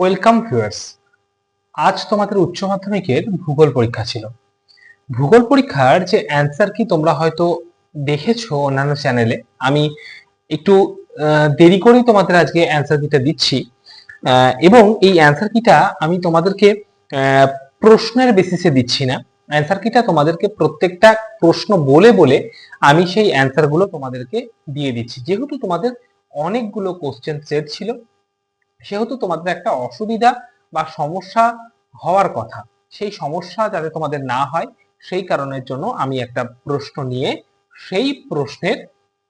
Welcome viewers. আজ তোমাদের উচ্চ মাধ্যমিকের ভূগোল পরীক্ষা ছিল। ভূগোল পরীক্ষার যে অ্যান্সার কি তোমরা হয়তো দেখেছ অন্যান্য চ্যানেলে আমি একটু দেরি করেই তোমাদের আজকে অ্যান্সার কিটা দিচ্ছি। এবং এই অ্যান্সার কিটা আমি তোমাদেরকে প্রশ্নের বেসিসে দিচ্ছি না। অ্যান্সার কিটা তোমাদেরকে প্রত্যেকটা প্রশ্ন বলে বলে আমি সেই অ্যান্সারগুলো তোমাদেরকে দিয়ে দিচ্ছি। যেহেতু তোমাদের অনেকগুলো কোশ্চেন সেট ছিল সেহেতু তোমাদের একটা অসুবিধা বা সমস্যা হওয়ার কথা। সেই সমস্যা যাতে তোমাদের না হয়, সেই কারণের জন্য আমি একটা প্রশ্ন নিয়ে সেই প্রশ্নের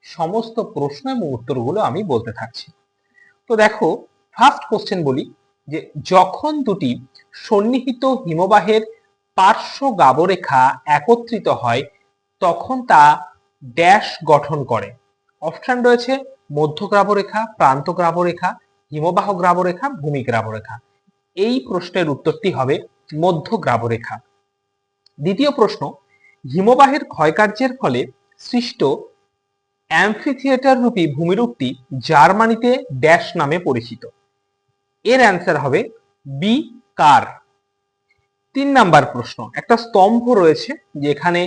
সমস্ত প্রশ্ন এবং উত্তরগুলো আমি বলতে থাকছি। তো দেখো ফার্স্ট কোশ্চেন বলি যে, যখন দুটি সন্নিহিত হিমবাহের পার্শ্ব গাবরেখা একত্রিত হয়, তখন তা ড্যাশ গঠন করে। অপশন রয়েছে মধ্য গ্রাবরেখা প্রান্ত গ্রাবরেখা হিমবাহ গ্রাবরেখা, ভূমি গ্রাবরেখা। এই প্রশ্নের উত্তরটি হবে মধ্য গ্রাবরেখা। দ্বিতীয় প্রশ্ন, হিমবাহের ক্ষয়কার্যের ফলে সৃষ্ট অ্যাম্ফিথিয়েটার রূপী ভূমিরূপটি জার্মানিতে ড্যাশ নামে পরিচিত। এর অ্যান্সার হবে বি কার। তিন নাম্বার প্রশ্ন, একটা স্তম্ভ রয়েছে যেখানে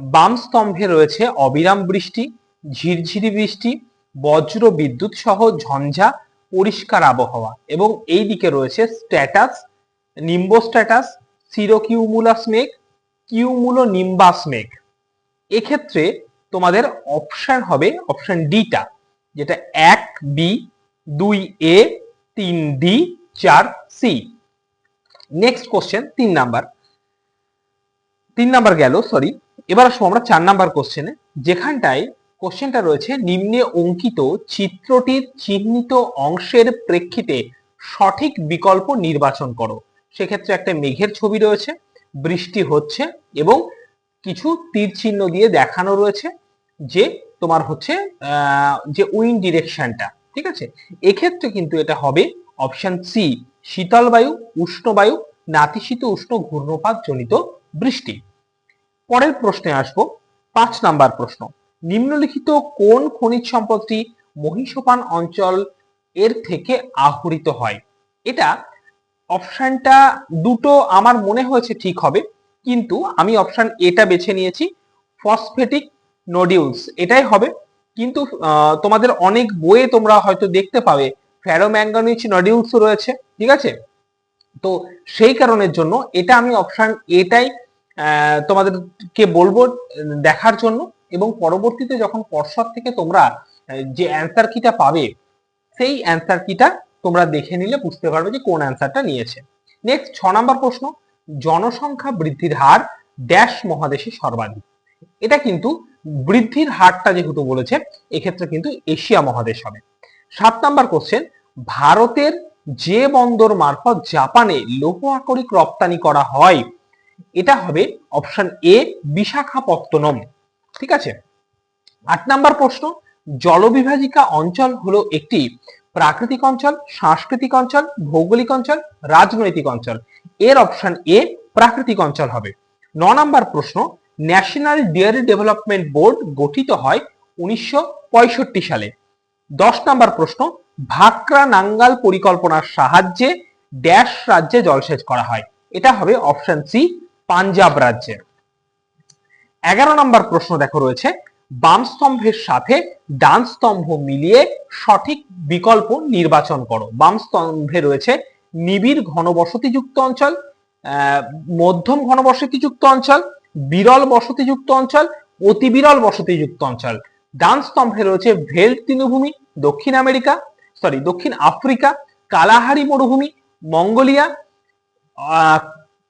বাম স্তম্ভে রয়েছে অবিরাম বৃষ্টি, ঝিরঝিরি বৃষ্টি, বজ্র বিদ্যুৎ সহ ঝঞ্ঝা পরিষ্কার আবহাওয়া এবং এই দিকে রয়েছে স্ট্যাটাস নিম্ব স্ট্যাটাস সিরোকিউমুলাস মেঘ, কিউমুলো নিম্বাস মেঘ। এক্ষেত্রে তোমাদের অপশন হবে অপশন ডিটা যেটা এক বি দুই এ তিন ডি চার সি নেক্সট কোশ্চেন তিন নাম্বার। তিন নাম্বার গেল সরি এবার আসব আমরা চার নাম্বার কোশ্চেনে যেখানটায় কোশ্চেনটা রয়েছে, নিম্নে অঙ্কিত চিত্রটির চিহ্নিত অংশের প্রেক্ষিতে সঠিক বিকল্প নির্বাচন করো। সেক্ষেত্রে একটা মেঘের ছবি রয়েছে, বৃষ্টি হচ্ছে এবং কিছু তীর চিহ্ন দিয়ে দেখানো রয়েছে যে তোমার হচ্ছে যে উইন্ড ডিরেকশনটা, ঠিক আছে? এক্ষেত্রে কিন্তু এটা হবে অপশন সি শীতল বায়ু উষ্ণ বায়ু নাতিশীত, উষ্ণ ঘূর্ণপাত জনিত বৃষ্টি। পরের প্রশ্নে আসব, পাঁচ নাম্বার প্রশ্ন। নিম্নলিখিত কোন খনিজ সম্পদটি মহিষোপান অঞ্চল এর থেকে আহরিত হয়? এটা অপশানটা দুটো আমার মনে হয়েছে ঠিক হবে, কিন্তু আমি অপশান এটা বেছে নিয়েছি, ফসফেটিক নোডিউলস। এটাই হবে, কিন্তু তোমাদের অনেক বইয়ে তোমরা হয়তো দেখতে পাবে ফ্যারোম্যাঙ্গানিজ নডিউলস রয়েছে, ঠিক আছে? তো সেই কারণের জন্য এটা আমি অপশান এটাই তোমাদেরকে বলব দেখার জন্য। এবং পরবর্তীতে যখন পর্ষদ থেকে তোমরা যে অ্যান্সার কিটা পাবে, সেই অ্যান্সার কিটা তোমরা দেখে নিলে বুঝতে পারবে যে কোন অ্যান্সারটা নিয়েছে। নেক্সট ছ নম্বর প্রশ্ন, জনসংখ্যা বৃদ্ধির হার ড্যাশ মহাদেশে সর্বাধিক। এটা কিন্তু বৃদ্ধির হারটা যেহেতু বলেছে, এক্ষেত্রে কিন্তু এশিয়া মহাদেশ হবে। সাত নাম্বার কোশ্চেন ভারতের যে বন্দর মারফত জাপানে লৌহ আকরিক রপ্তানি করা হয়, এটা হবে অপশন এ বিশাখাপত্তনম। ঠিক আছে? আট নাম্বার প্রশ্ন, জলবিভাজিকা অঞ্চল হলো একটি প্রাকৃতিক অঞ্চল, সাংস্কৃতিক অঞ্চল, ভৌগোলিক অঞ্চল, রাজনৈতিক অঞ্চল। এর অপশন এ প্রাকৃতিক অঞ্চল হবে। ন নাম্বার প্রশ্ন ন্যাশনাল ডেয়ারি ডেভেলপমেন্ট বোর্ড গঠিত হয় উনিশশো পঁয়ষট্টি সালে। দশ নাম্বার প্রশ্ন, ভাকরা নাঙ্গাল পরিকল্পনার সাহায্যে ড্যাশ রাজ্যে জলসেচ করা হয়। এটা হবে অপশন সি পাঞ্জাব রাজ্যে। এগারো নম্বর প্রশ্ন দেখো রয়েছে, বাম স্তম্ভের সাথে ডান স্তম্ভ মিলিয়ে সঠিক বিকল্প নির্বাচন করো। বাম স্তম্ভে রয়েছে নিবিড় ঘনবসতিযুক্ত অঞ্চল মধ্যম ঘনবসতিযুক্ত অঞ্চল, বিরল বসতিযুক্ত অঞ্চল, অতি বিরল বসতিযুক্ত অঞ্চল। ডান স্তম্ভে রয়েছে ভেল তৃণভূমি, দক্ষিণ আমেরিকা সরি দক্ষিণ আফ্রিকা, কালাহারি মরুভূমি, মঙ্গোলিয়া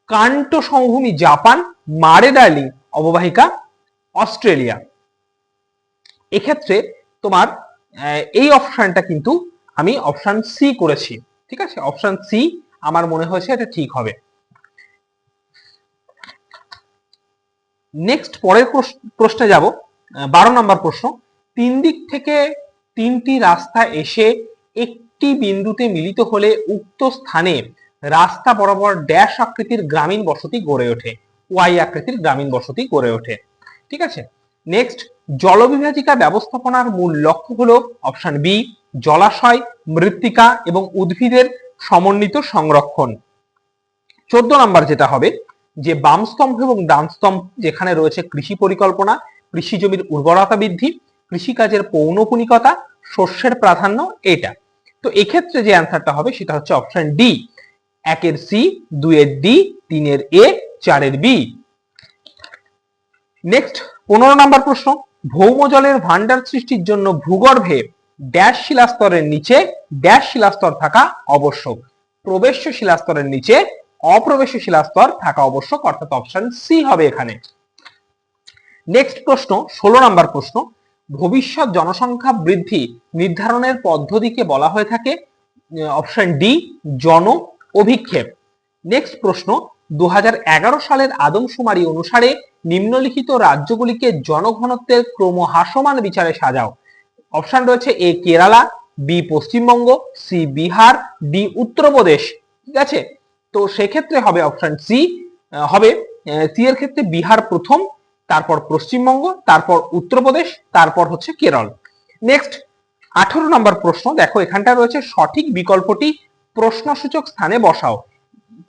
কান্ট সমভূমি জাপান মারে ডার্লিং অববাহিকা অস্ট্রেলিয়া। এক্ষেত্রে তোমার এই অপশনটা কিন্তু আমি অপশন সি করেছি, ঠিক আছে? অপশন সি আমার মনে হয়েছে এটা ঠিক হবে। নেক্সট পরের প্রশ- প্রশ্নে যাব। বারো নম্বর প্রশ্ন। তিন দিক থেকে তিনটি রাস্তা এসে একটি বিন্দুতে মিলিত হলে উক্ত স্থানে রাস্তা বরাবর ড্যাশ আকৃতির গ্রামীণ বসতি গড়ে ওঠে। ওয়াই আকৃতির গ্রামীণ বসতি গড়ে ওঠে। ঠিক আছে? নেক্সট জলবিভাজিকা ব্যবস্থাপনার মূল লক্ষ্য হলো অপশন বি জলাশয়, মৃত্তিকা এবং উদ্ভিদের সমন্বিত সংরক্ষণ। চোদ্দ নাম্বার যেটা হবে, যে বাম স্তম্ভ এবং ডান স্তম্ভ যেখানে রয়েছে কৃষি পরিকল্পনা, কৃষি জমির উর্বরতা বৃদ্ধি, কৃষিকাজের পৌনপুনিকতা শস্যের প্রাধান্য এটা। তো এক্ষেত্রে যে অ্যান্সারটা হবে সেটা হচ্ছে অপশন ডি একের সি দুইয়ের ডি তিনের এ চারের বি। নেক্সট পনেরো নাম্বার প্রশ্ন ভৌমজলের ভান্ডার সৃষ্টির জন্য ভূগর্ভে ড্যাশ শিলাস্তরের নিচে ড্যাশ শিলাস্তর থাকা আবশ্যক। প্রবেশ্য শিলাস্তরের নিচে অপ্রবেশ্য শিলাস্তর থাকা আবশ্যক, অর্থাৎ অপশন সি হবে এখানে। নেক্সট প্রশ্ন, ষোলো নাম্বার প্রশ্ন, ভবিষ্যৎ জনসংখ্যা বৃদ্ধি নির্ধারণের পদ্ধতিকে বলা হয়ে থাকে অপশন ডি জন অভিক্ষেপ। নেক্সট প্রশ্ন দুহাজার এগারো সালের আদমশুমারি অনুসারে নিম্নলিখিত রাজ্যগুলিকে জনঘনত্বের ক্রমহ্রাসমান বিচারে সাজাও। অপশন রয়েছে A Kerala, B Paschimbanga, C Bihar, D Uttar Pradesh. ঠিক আছে? তো সেক্ষেত্রে হবে অপশন সি হবে সি এর ক্ষেত্রে বিহার প্রথম, তারপর পশ্চিমবঙ্গ, তারপর উত্তরপ্রদেশ, তারপর হচ্ছে কেরল। নেক্সট, আঠারো নম্বর প্রশ্ন। দেখো, এখানটা রয়েছে সঠিক বিকল্পটি প্রশ্নসূচক স্থানে বসাও।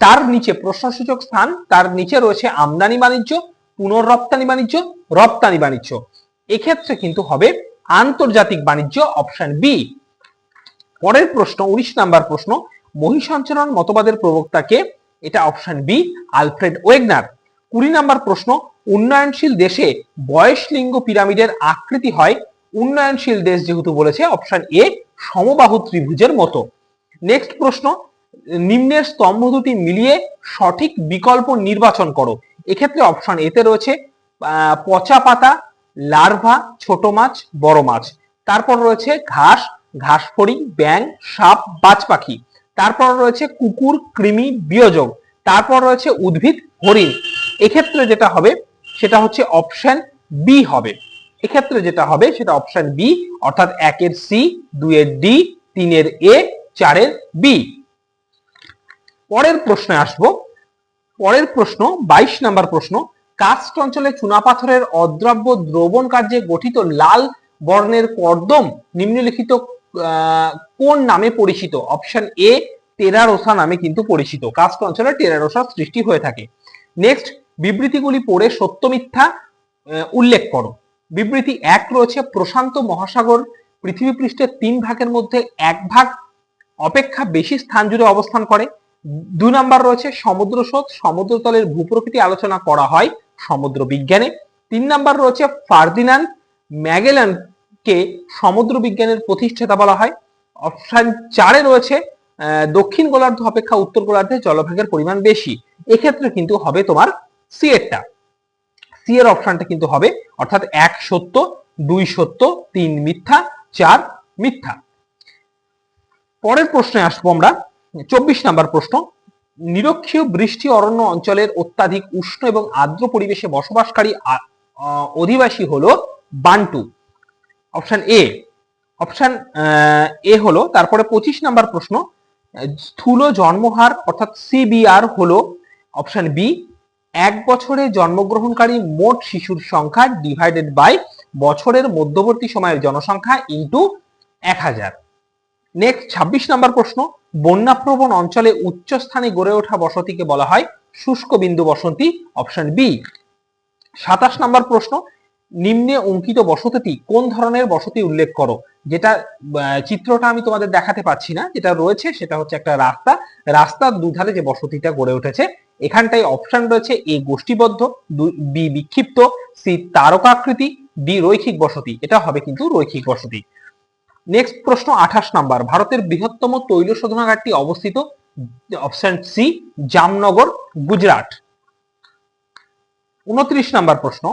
তার নিচে প্রশ্নসূচক স্থান, তার নিচে রয়েছে আমদানি বাণিজ্য, পুনর্রপ্তানি বাণিজ্য, রপ্তানি বাণিজ্য। এক্ষেত্রে কিন্তু হবে আন্তর্জাতিক বাণিজ্য অপশন বি। পরের প্রশ্ন, উনিশ নাম্বার প্রশ্ন মহিষঞ্চরণ মতবাদের প্রবক্তাকে এটা অপশন বি, আলফ্রেড ওয়েগনার। কুড়ি নাম্বার প্রশ্ন, উন্নয়নশীল দেশে বয়স লিঙ্গ পিরামিডের আকৃতি হয়, উন্নয়নশীল দেশ যেহেতু বলেছে, অপশন এ সমবাহু ত্রিভুজের মতো। নেক্সট প্রশ্ন নিম্নের স্তম্ভ দুটি মিলিয়ে সঠিক বিকল্প নির্বাচন করো। এক্ষেত্রে অপশন এতে রয়েছে পচা পাতা লার্ভা ছোট মাছ, বড় মাছ। তারপর রয়েছে ঘাস ঘাস ফড়িং ব্যাং সাপ, বাজ পাখি। তারপর রয়েছে কুকুর, কৃমি, বিয়োজক। তারপর রয়েছে উদ্ভিদ, হরিণ। এক্ষেত্রে যেটা হবে, সেটা হচ্ছে অপশন বি হবে। এক্ষেত্রে যেটা হবে, সেটা অপশন বি অর্থাৎ একের সি, দুইয়ের ডি, তিনের এ, চারের বি। পরের প্রশ্নে আসব। পরের প্রশ্ন, বাইশ নাম্বার প্রশ্ন, কাস্ট অঞ্চলে চুনাপাথরের অদ্রাব্য দ্রবণ কার্যে গঠিত লাল বর্ণের কর্দম নিম্নলিখিত কোন নামে পরিচিত? অপশন এ, টেরারোসা নামে কিন্তু পরিচিত। কাস্ট অঞ্চলে টেরারোসা সৃষ্টি হয়ে থাকে। নেক্সট, বিবৃতিগুলি পড়ে সত্য মিথ্যা উল্লেখ করো। বিবৃতি এক রয়েছে, প্রশান্ত মহাসাগর পৃথিবী পৃষ্ঠের তিন ভাগের মধ্যে এক ভাগ অপেক্ষা বেশি স্থান জুড়ে অবস্থান করে। দুই নাম্বার রয়েছে সমুদ্র স্রোত। সমুদ্রতলের ভূপ্রকৃতি আলোচনা করা হয় সমুদ্র বিজ্ঞানে। তিন নাম্বার রয়েছে ফার্দিনান্ড ম্যাগেলানকে সমুদ্র বিজ্ঞানের প্রতিষ্ঠাতা বলা হয়। অপশন চারে রয়েছে দক্ষিণ গোলার্ধ অপেক্ষা উত্তর গোলার্ধে জলভাগের পরিমাণ বেশি। এক্ষেত্রে কিন্তু হবে তোমার সি এরটা সি এর অপশনটা কিন্তু হবে অর্থাৎ এক সত্য, দুই সত্য, তিন মিথ্যা, চার মিথ্যা। পরের প্রশ্নে আসব আমরা। চব্বিশ নাম্বার প্রশ্ন, নিরক্ষীয় বৃষ্টি অরণ্য অঞ্চলের অত্যাধিক উষ্ণ এবং আর্দ্র পরিবেশে বসবাসকারী অধিবাসী হলো Bantu. Option A option A হলো, তারপরে পঁচিশ নাম্বার প্রশ্ন, স্থূল জন্মহার অর্থাৎ সিবিআর হলো, অপশন বি, এক বছরে জন্মগ্রহণকারী মোট শিশুর সংখ্যা ডিভাইডেড বাই বছরের মধ্যবর্তী সময়ের জনসংখ্যা ইন্টু এক হাজার। নেক্সট ছাব্বিশ নাম্বার প্রশ্ন বন্যাপ্রবণ অঞ্চলে উচ্চ স্থানে গড়ে ওঠা বসতিকে বলা হয় শুষ্ক বিন্দু বসতি অপশন বি সাতাশ নাম্বার প্রশ্ন, নিম্নে অঙ্কিত বসতিটি কোন ধরনের বসতি উল্লেখ করো? যেটা চিত্রটা আমি তোমাদের দেখাতে পাচ্ছি না, যেটা রয়েছে সেটা হচ্ছে একটা রাস্তা। রাস্তার দুধারে যে বসতিটা গড়ে উঠেছে, এখানটায় অপশন রয়েছে এ গোষ্ঠীবদ্ধ বি বিক্ষিপ্ত, সি তারকাকৃতি, ডি রৈখিক বসতি। এটা হবে কিন্তু রৈখিক বসতি। নেক্সট প্রশ্ন আঠাশ নাম্বার। ভারতের বৃহত্তম তৈল শোধনাগারটি অবস্থিত অপশন সি জামনগর, গুজরাট। উনত্রিশ নাম্বার প্রশ্ন।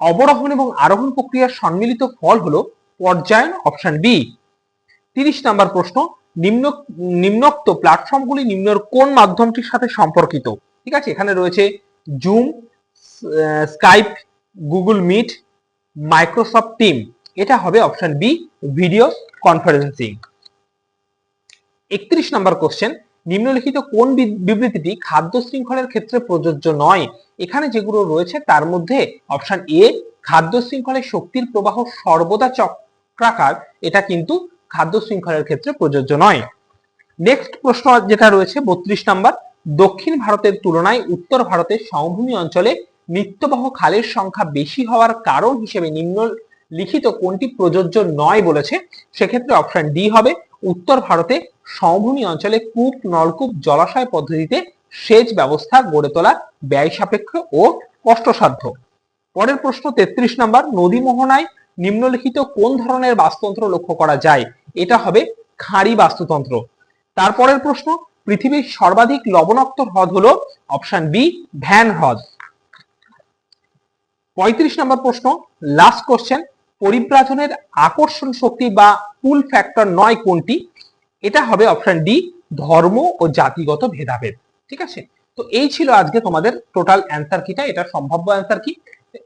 অবরোহণ এবং আরোহণ প্রক্রিয়ার সম্মিলিত ফল হলো পর্যায়ন অপশন বি তিরিশ নাম্বার প্রশ্ন। নিম্ন, নিম্নোক্ত প্ল্যাটফর্মগুলি নিম্নের কোন মাধ্যমটির সাথে সম্পর্কিত? ঠিক আছে, এখানে রয়েছে Zoom Skype Google Meet Microsoft team এটা হবে অপশন বি ভিডিও কনফারেন্সিং একত্রিশ নম্বর কোশ্চেন নিম্নলিখিত কোন বিবৃতিটি খাদ্য শৃঙ্খলের ক্ষেত্রে প্রযোজ্য নয়? এখানে যেগুলো রয়েছে, তার মধ্যে অপশন এ খাদ্য শৃঙ্খলে শক্তির প্রবাহ সর্বদা চক্রাকার, এটা কিন্তু খাদ্য শৃঙ্খলের ক্ষেত্রে প্রযোজ্য নয়। নেক্সট প্রশ্ন যেটা রয়েছে, বত্রিশ নাম্বার দক্ষিণ ভারতের তুলনায় উত্তর ভারতের সমভূমি অঞ্চলে নিত্যবহ খালের সংখ্যা বেশি হওয়ার কারণ হিসেবে নিম্ন লিখিত কোনটি প্রযোজ্য নয় বলেছে, সেক্ষেত্রে অপশন ডি হবে। উত্তর ভারতে সমভূমি অঞ্চলে কূপ, নলকূপ, জলাশয় পদ্ধতিতে সেচ ব্যবস্থা গড়ে তোলা ব্যয় সাপেক্ষ ও কষ্টসাধ্য। পরের প্রশ্ন তেত্রিশ নম্বর, নদী মোহনায় নিম্নলিখিত কোন ধরনের বাস্তুতন্ত্র লক্ষ্য করা যায়? এটা হবে খাঁড়ি বাস্তুতন্ত্র। তারপরের প্রশ্ন, পৃথিবীর সর্বাধিক লবণাক্ত হ্রদ হলো অপশন বি ভ্যান হ্রদ। পঁয়ত্রিশ নম্বর প্রশ্ন লাস্ট কোশ্চেন পরিব্রাজনের আকর্ষণ শক্তি বা পুল ফ্যাক্টর নয় কোনটি? এটা হবে অপশন ডি ধর্ম ও জাতিগত ভেদাভেদ। ঠিক আছে? তো এই ছিল আজকে তোমাদের টোটাল অ্যান্সার কিটা এটা সম্ভাব্য অ্যান্সার কি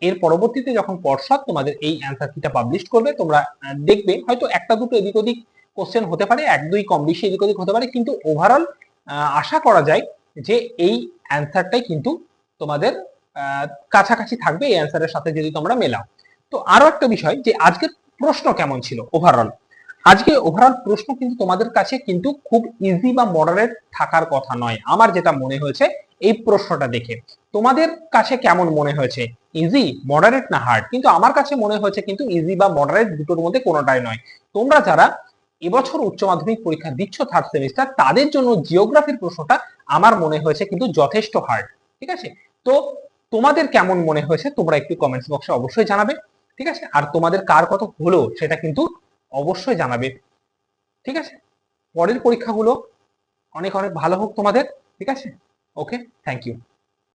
এর পরবর্তীতে যখন পর্ষদ তোমাদের এই অ্যান্সার কিটা পাবলিশ করবে, তোমরা দেখবে, হয়তো একটা দুটো এদিক ওদিক কোশ্চেন হতে পারে, এক দুই কম বেশি এদিক ওদিক হতে পারে, কিন্তু ওভারঅল আশা করা যায় যে এই অ্যান্সারটাই কিন্তু তোমাদের কাছাকাছি থাকবে, এই অ্যান্সারের সাথে যদি তোমরা মেলাও। তো আরও একটা বিষয় যে আজকের প্রশ্ন কেমন ছিল ওভারঅল আজকে ওভারঅল প্রশ্ন কিন্তু তোমাদের কাছে কিন্তু খুব ইজি বা মডারেট থাকার কথা নয়। আমার যেটা মনে হয়েছে, এই প্রশ্নটা দেখে। তোমাদের কাছে কেমন মনে হয়েছে? ইজি মডারেট না হার্ড কিন্তু আমার কাছে মনে হয়েছে কিন্তু ইজি বা মডারেট দুটোর মধ্যে কোনোটাই নয়। তোমরা যারা এবছর উচ্চ মাধ্যমিক পরীক্ষা দিচ্ছ থার্ড সেমিস্টার তাদের জন্য জিওগ্রাফির প্রশ্নটা আমার মনে হয়েছে কিন্তু যথেষ্ট হার্ড ঠিক আছে? তো তোমাদের কেমন মনে হয়েছে তোমরা একটু কমেন্টস বক্সে অবশ্যই জানাবে। ঠিক আছে? আর তোমাদের কার কত হলো সেটা কিন্তু অবশ্যই জানাবে। ঠিক আছে? পরের পরীক্ষাগুলো অনেক অনেক ভালো হোক তোমাদের। ঠিক আছে? Okay thank you